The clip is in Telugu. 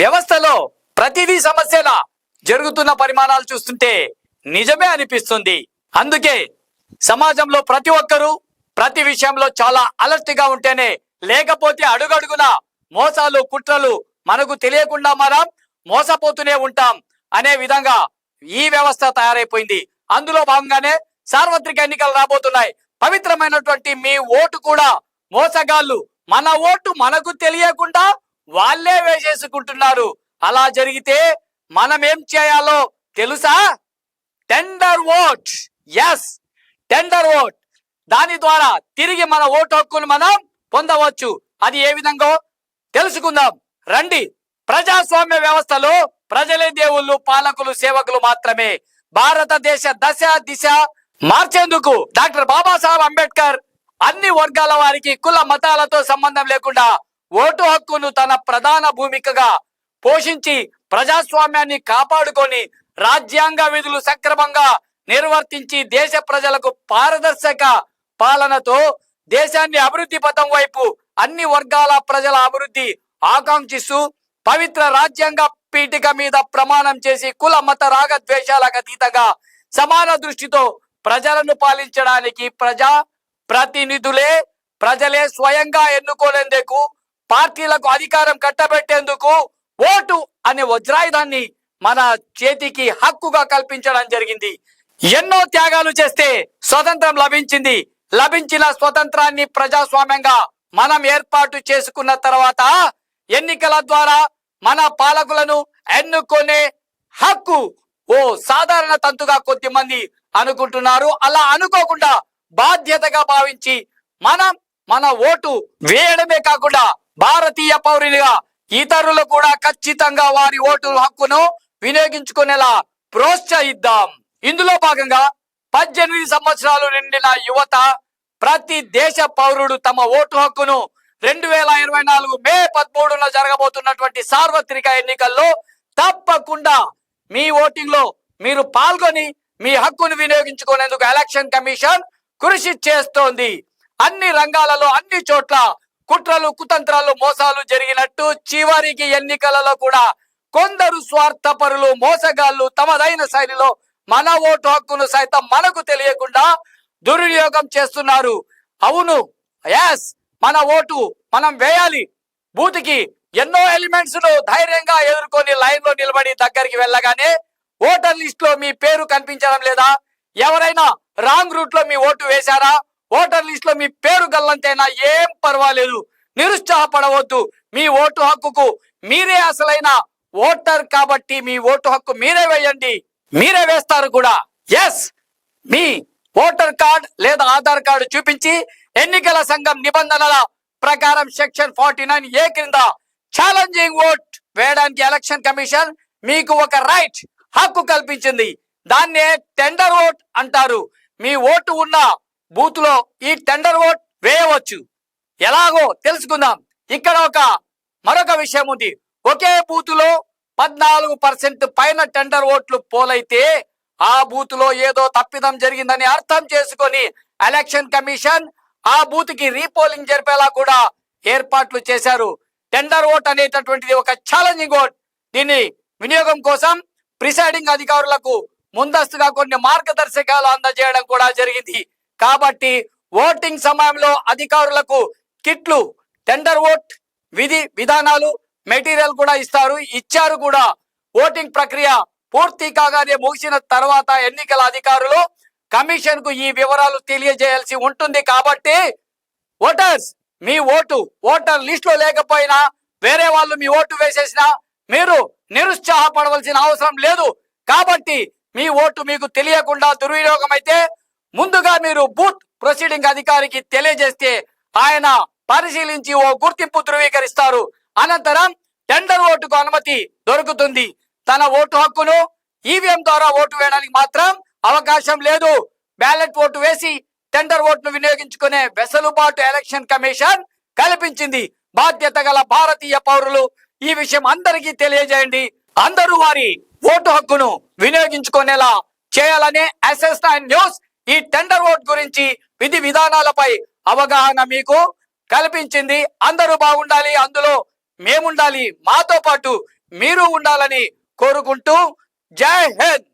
వ్యవస్థలో ప్రతిదీ సమస్యలా జరుగుతున్న పరిమాణాలు చూస్తుంటే నిజమే అనిపిస్తుంది. అందుకే సమాజంలో ప్రతి ఒక్కరూ ప్రతి విషయంలో చాలా అలర్ట్గా ఉంటేనే లేకపోతే అడుగడుగున మోసాలు కుట్రలు మనకు తెలియకుండా మనం మోసపోతూనే ఉంటాం అనే విధంగా ఈ వ్యవస్థ తయారైపోయింది. అందులో భాగంగానే సార్వత్రిక ఎన్నికలు రాబోతున్నాయి. పవిత్రమైనటువంటి మీ ఓటు కూడా మోసగాళ్ళు. మన ఓటు మనకు తెలియకుండా వాళ్ళే వేసేసుకుంటున్నారు. అలా జరిగితే మనం ఏం చేయాలో తెలుసా? Tender vote yes tender vote దాని ద్వారా తిరిగి మన ఓటు హక్కును మనం పొందవచ్చు. అది ఏ విధంగా? తెలుసుకుందాం. రండి. ప్రజాస్వామ్య వ్యవస్థలో ప్రజలే దేవుళ్ళు పాలకులు సేవకులు మాత్రమే. భారతదేశ దశ దిశ మార్చేందుకు డాక్టర్ బాబాసాహెబ్ అంబేద్కర్ అన్ని వర్గాల వారికి కుల మతాలతో సంబంధం లేకుండా ఓటు హక్కును తన ప్రధాన భూమికగా పోషించి ప్రజాస్వామ్యాన్ని కాపాడుకొని రాజ్యాంగ విధులు సక్రమంగా నిర్వర్తించి దేశ ప్రజలకు పారదర్శక పాలనతో దేశాన్ని అభివృద్ధి పథం వైపు అన్ని వర్గాల ప్రజల అభివృద్ధి ఆకాంక్షిస్తూ పవిత్ర రాజ్యాంగ పీఠిక మీద ప్రమాణం చేసి కుల మత రాగ ద్వేషాలకు అతీతంగా సమాన దృష్టితో ప్రజలను పాలించడానికి ప్రజా ప్రతినిధులే ప్రజలే స్వయంగా ఎన్నుకోలేందుకు పార్టీలకు అధికారం కట్టబెట్టేందుకు ఓటు అనే వజ్రాయుధాన్ని మన చేతికి హక్కుగా కల్పించడం జరిగింది. ఎన్నో త్యాగాలు చేస్తే స్వతంత్రం లభించింది. లభించిన స్వతంత్రాన్ని ప్రజాస్వామ్యంగా మనం ఏర్పాటు చేసుకున్న తర్వాత ఎన్నికల ద్వారా మన పాలకులను ఎన్నుకునే హక్కు ఓ సాధారణ తంతుగా కొద్దిమంది అనుకుంటున్నారు. అలా అనుకోకుండా బాధ్యతగా భావించి మనం మన ఓటు వేయడమే కాకుండా భారతీయ పౌరునిగా ఇతరులు కూడా ఖచ్చితంగా వారి ఓటు హక్కును వినియోగించుకునేలా ప్రోత్సహిద్దాం. ఇందులో భాగంగా పద్దెనిమిది సంవత్సరాలు నిండిన యువత ప్రతి దేశ పౌరుడు తమ ఓటు హక్కును రెండు వేల ఇరవై నాలుగు మే పదమూడున జరగబోతున్నటువంటి సార్వత్రిక ఎన్నికల్లో తప్పకుండా మీ ఓటింగ్లో మీరు పాల్గొని మీ హక్కును వినియోగించుకునేందుకు ఎలక్షన్ కమిషన్ కృషి చేస్తోంది. అన్ని రంగాలలో అన్ని చోట్ల కుట్రలు కుతంత్రాలు మోసాలు జరిగినట్టు చివరికి ఎన్నికలలో కూడా కొందరు స్వార్థపరులు మోసగాళ్ళు తమదైన శైలిలో మన ఓటు హక్కును సైతం మనకు తెలియకుండా దుర్వినియోగం చేస్తున్నారు. అవును. ఎస్ మన ఓటు మనం వేయాలి. బూత్కి ఎన్నో ఎలిమెంట్స్ను ధైర్యంగా ఎదుర్కొని లైన్లో నిలబడి దగ్గరికి వెళ్ళగానే ఓటర్ లిస్ట్లో మీ పేరు కనిపించడం లేదా? ఎవరైనా రాంగ్ రూట్లో మీ ఓటు వేశారా? ఓటర్ లిస్ట్లో మీ పేరు గల్లంతైనా ఏం పర్వాలేదు. నిరుత్సాహపడవద్దు. మీ ఓటు హక్కుకు మీరే అసలైన ఓటర్ కాబట్టి మీ ఓటు హక్కు మీరే వేయండి. మీరే వేస్తారు కూడా. ఎస్ మీ ఓటర్ కార్డ్ లేదా ఆధార్ కార్డు చూపించి ఎన్నికల సంఘం నిబంధనల ప్రకారం సెక్షన్ ఫార్టీ నైన్ ఏ క్రింద ఛాలెంజింగ్ ఓట్ వేయడానికి ఎలక్షన్ కమిషన్ మీకు ఒక రైట్ హక్కు కల్పించింది. దాన్నే టెండర్ ఓట్ అంటారు. మీ ఓటు ఉన్న బూత్లో ఈ టెండర్ ఓట్ వేయవచ్చు. ఎలాగో తెలుసుకుందాం. ఇక్కడ ఒక మరొక విషయం ఉంది. ఒకే బూత్లో పద్నాలుగు పర్సెంట్ పైన టెండర్ ఓట్లు పోలైతే ఆ బూత్లో ఏదో తప్పిదం జరిగిందని అర్థం చేసుకొని ఎలక్షన్ కమిషన్ ఆ బూత్కి రీపోలింగ్ జరిపేలా కూడా ఏర్పాట్లు చేశారు. టెండర్ ఓట్ అనేటటువంటిది ఒక ఛాలెంజింగ్ ఓట్. దీని వినియోగం కోసం ప్రిసైడింగ్ అధికారులకు ముందస్తుగా కొన్ని మార్గదర్శకాలు అందజేయడం కూడా జరిగింది. కాబట్టి ఓటింగ్ సమయంలో అధికారులకు కిట్లు టెండర్ ఓట్ విధి విధానాలు మెటీరియల్ కూడా ఇస్తారు. ఇచ్చారు కూడా. ఓటింగ్ ప్రక్రియ పూర్తి కాగానే ముగిసిన తర్వాత ఎన్నికల అధికారులు కమిషన్కు ఈ వివరాలు తెలియజేయాల్సి ఉంటుంది కాబట్టి ఓటర్స్ మీ ఓటు ఓటర్ లిస్ట్లో లేకపోయినా వేరే వాళ్ళు మీ ఓటు వేసేసినా మీరు నిరుత్సాహపడవలసిన అవసరం లేదు. కాబట్టి మీ ఓటు మీకు తెలియకుండా దుర్వినియోగం అయితే ముందుగా మీరు బూత్ ప్రొసీడింగ్ అధికారికి తెలియజేస్తే ఆయన పరిశీలించి ఓ గుర్తింపు ధృవీకరిస్తారు. అనంతరం టెండర్ ఓటుకు అనుమతి దొరుకుతుంది. తన ఓటు హక్కును ఈవీఎం ద్వారా ఓటు వేయడానికి మాత్రం అవకాశం లేదు. బ్యాలెట్ ఓటు వేసి టెండర్ ఓటును వినియోగించుకునే వెసలుబాటు ఎలక్షన్ కమిషన్ కల్పించింది. బాధ్యత గల భారతీయ పౌరులు ఈ విషయం అందరికీ తెలియజేయండి. అందరూ వారి ఓటు హక్కును వినియోగించుకునేలా చేయాలనే అసెస్ న్యూస్ ఈ టెండర్ ఓట్ గురించి విధి విధానాలపై అవగాహన మీకు కల్పించింది. అందరూ బాగుండాలి అందులో మేముండాలి మాతో పాటు మీరు ఉండాలని కోరుకుంటూ జై హింద్!